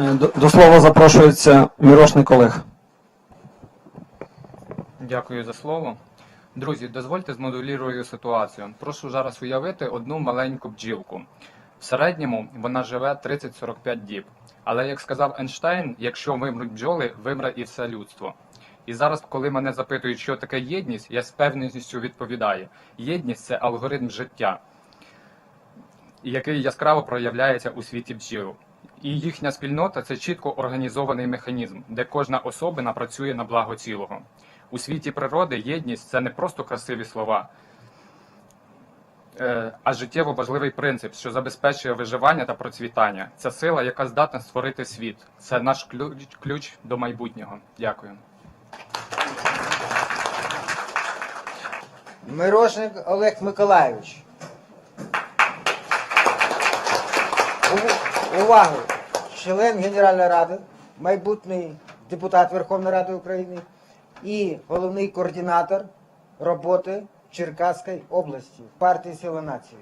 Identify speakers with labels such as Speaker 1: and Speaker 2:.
Speaker 1: Е, До, слова запрошується Мірошник Олег.
Speaker 2: Дякую за слово. Друзі, дозвольте змоделірую ситуацію. Прошу зараз уявити одну маленьку бджілку. В середньому вона живе 30-45 діб. Але як сказав Ейнштейн, якщо вимруть бджоли, вимре і все людство. І зараз, коли мене запитують, що таке єдність, я з певністю відповідаю: єдність це алгоритм життя, який яскраво проявляється у світі бджіл. І їхня спільнота це чітко організований механізм, де кожна особина працює на благо цілого. У світі природи єдність це не просто красиві слова, е, а життєво важливий принцип, що забезпечує виживання та процвітання. Це сила, яка здатна створити світ. Це наш ключ, до майбутнього. Дякую.
Speaker 3: Мирошник Олег Миколайович. Увагу! Член Генеральної Ради, майбутній депутат Верховної Ради України і головний координатор роботи Черкаської області партії Сила Нації.